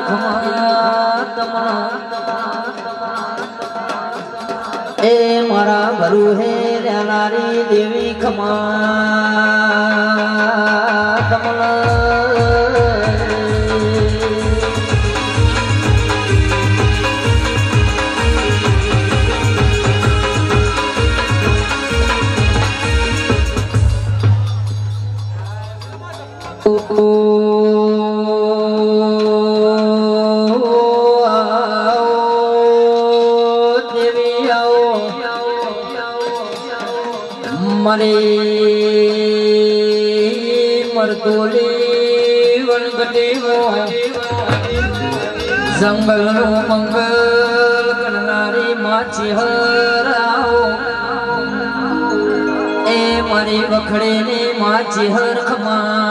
ખમા તમારા એ મારા ભરુ હે નારી દેવી ખમા કમલ. દેવી જંગલ મંગલ કરનારી માછી હરાઓ. એ મારી વખડે ને માછી હરખમાં.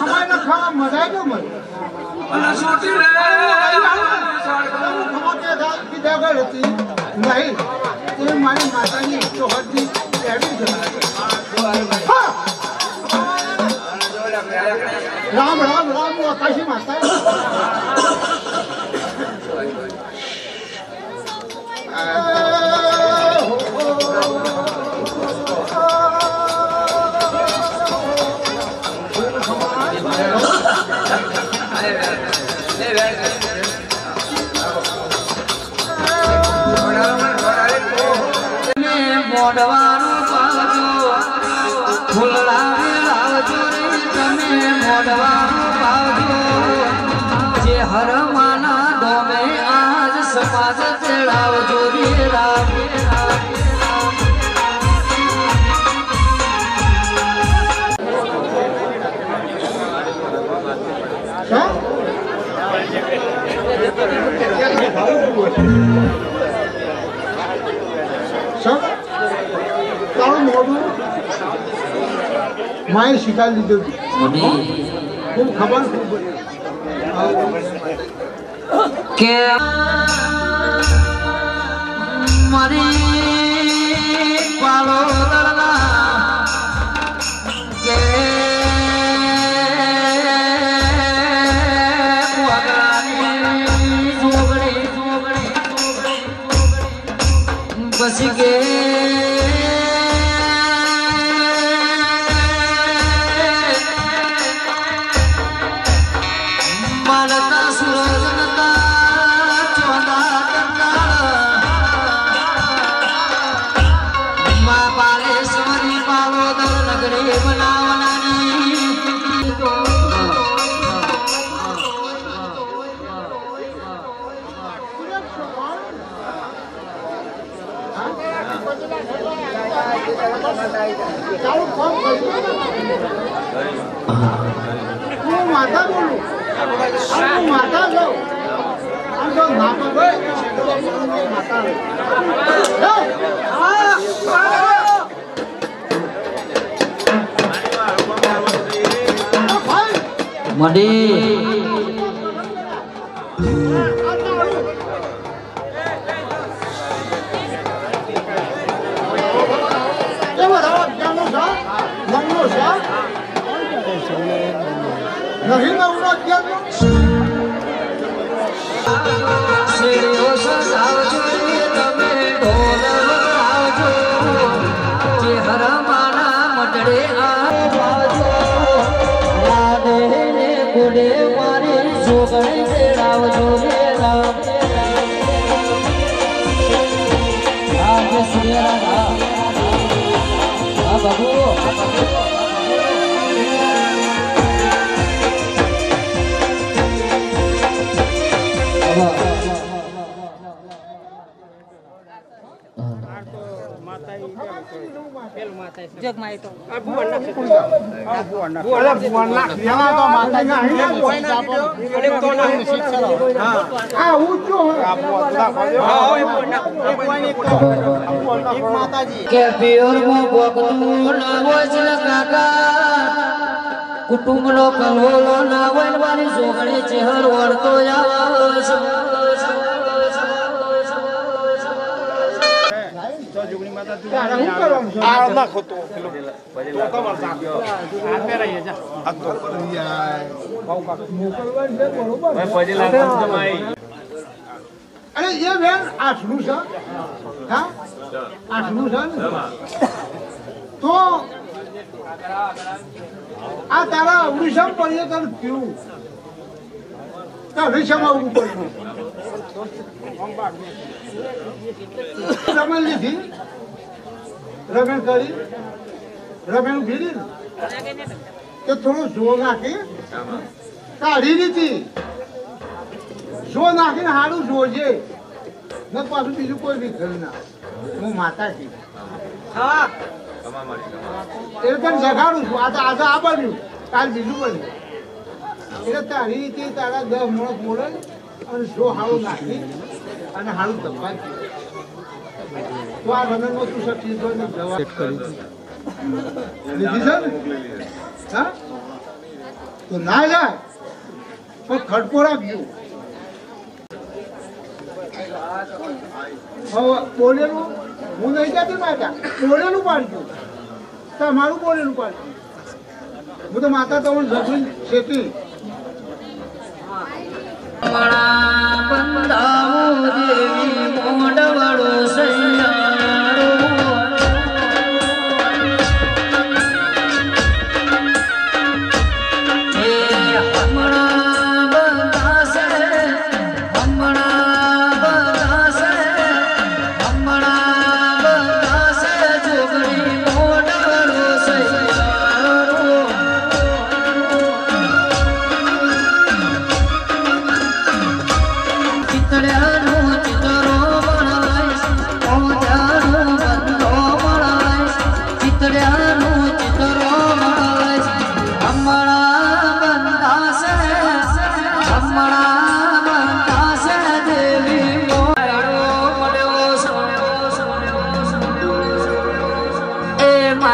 ખમાઈને ખાવા મજા ન મળે. ખમા કે થા કીધા ગળ હતી નહીં તે મારી માતાની ચોહદની એવી છે. હા! રામ રામ રામ આકાશી માતા. મોઢવાનું પાવજો ફૂલડા લાવજો રે તમે મોઢવાનું પાવજો જે હરમાના ગમે આજ સમાજ ચડાવજો રે રામ. Thank સર તારું મોઢું માએ શીખાડી દીધું ખૂબ ખબર ખૂબ કે મારી પાલો. પછી કે મડી નહીં નવરો જે હરમાના મટડે આવજો કોને મારે જોગણ મેળાવજો રે રામ. રામ શ્રી રામ. હા બાબુ Thank you. કે પિયરમાં ભોગતું ના હોય કાકા કુટુંબનો કલોલો ના હોય ને મારી જોગણી ચહેર વળતો આવે છે. અરે એ બેન આટલું છે હા આટલું છે તો આ તારા ઓડિશામાં પડીએ તને પીવું ઓડિશામાં આવવું પડ્યું? લીધી રમણ કરી? રમણ ભીડી તો થોડું જો નાખી. કાઢી દીધી જો નાખીને સારું જોજે. ન પાછું બીજું કોઈ બી ઘર ના. હું માતા છું એટલે તને જગાડું છું. આજે આજે આ બન્યું. કાલ બીજું બન્યું. એટલે તારી રીતે તારા દસ માણસ મોડે અને જો હાડું નાખી અને હાળું ધબ્બા તો આ રનરમાં તું સચી ને જવા લીધી છે ને હા તો ના જાય પણ ખડપોરા બોલેલું હું નહીં જતી માતા બોલેલું પાડજો તમારું બોલેલું પાડજો હું તો માતા તમને જમીન શેતી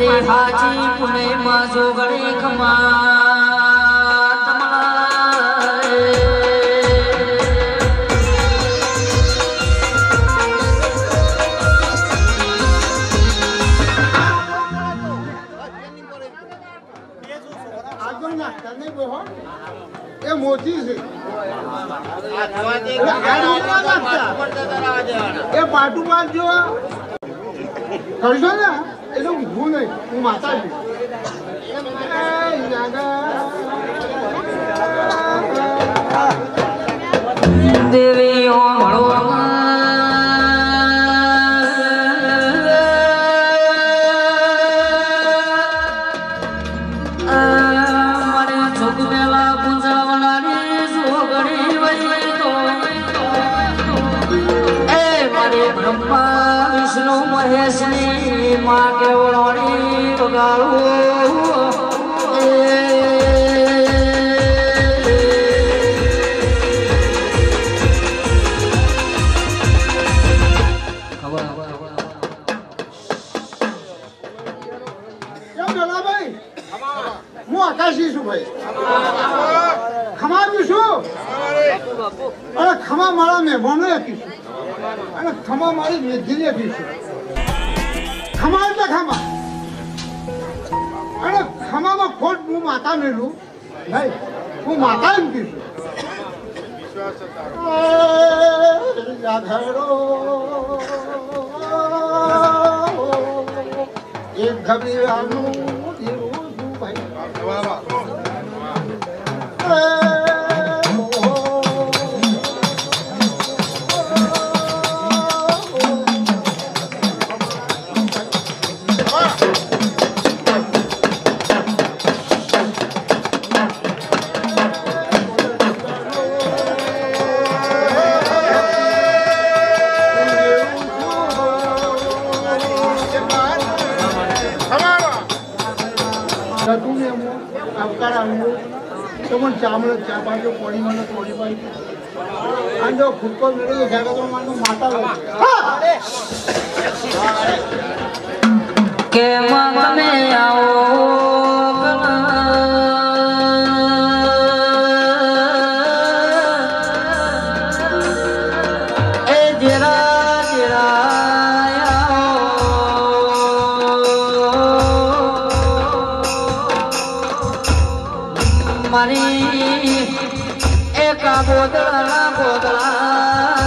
હાજી પુણે માં જોગણે ખમા એ મોતી. એ પાટું પાછો કરશો ને એટલે ઊભું નહીં હું માતા છું એ જાગા. દેવીઓ મને વિષ્ણુ મહેશની માં કેવડોણી વગાડું હું આકાશી છું ભાઈ ખમાવ્યું છું અરે ખમા મારા મહેમાનો આપીશું અને ખમા મારી મેઘીને છે ખમા એટલે ખમા. અને ખમામાં ખોટ હું માતા મેળું નહીં, હું માતા એમ કીધું એક ગભરાનું એવું શું ભાઈ? પોણી પાડી અને જો ફૂટકો એક ગોદળા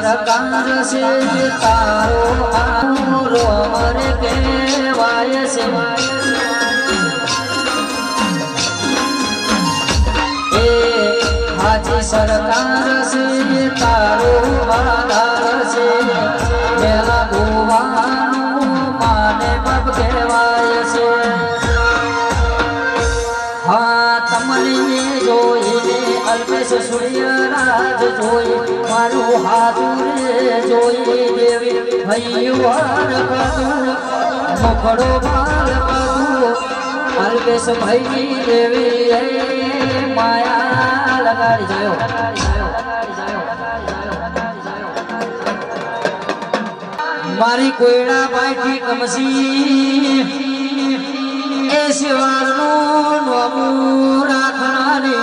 સરકાર છે તારો આનુરો મરે કહેવાય છે. અલ્પેશ સૂર્યરાજ જોઈ, મારું હાથુરે જોઈ દેવી હૈયું કદું બાલ કદું અલ્પેશ ભાઈ દેવી માયા લગાડી જયો. મારી કોયડા બાઈથી કમસી, એ શિવાનું નોમું રાખનારી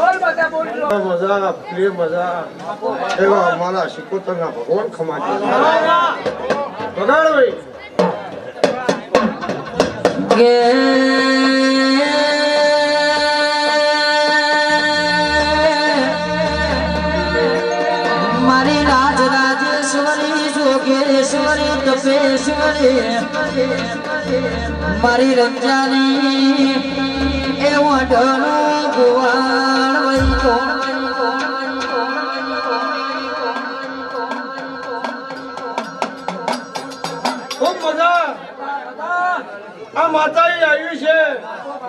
મજા પ્રિય મજા. એવા અમારા શિકોતરના ભગવાન ખમાજી બગાડ ભાઈ કે મારી રાજ રાજેશ્વરી જોગેશ્વરી તપેશ્વરી મારી રંજાની એવું વઢનો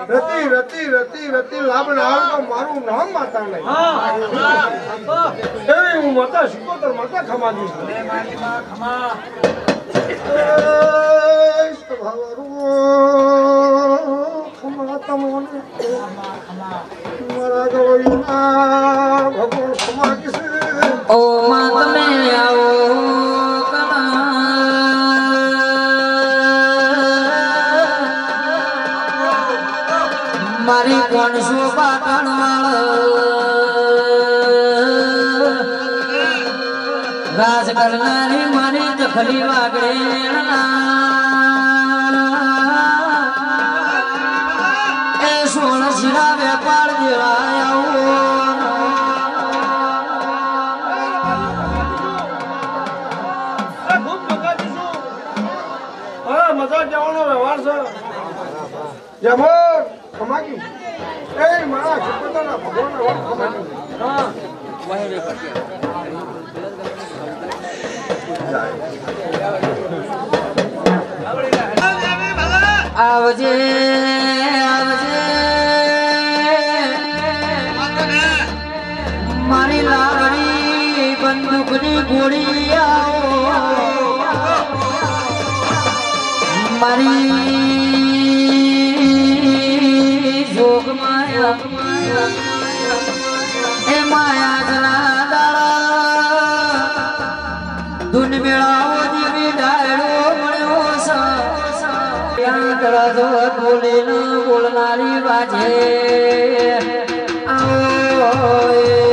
રતી રતી રતી રતી લાભ ના આવે તો મારું નામ માતા નહીં. એવી હું માતા શિકોતર માતા ખમાજી છું. એ કરનારી મારી તખલી વાગડે એ સોળ શિરા વેપાર જેવા જવાનો વ્યવહાર છે જમર એ મારા ભગવાન આવજે આવજે. મારી લાગણી બંદૂકની ગોળી આવો. મારી તરત બોલીને બોલનારી બાજે આવો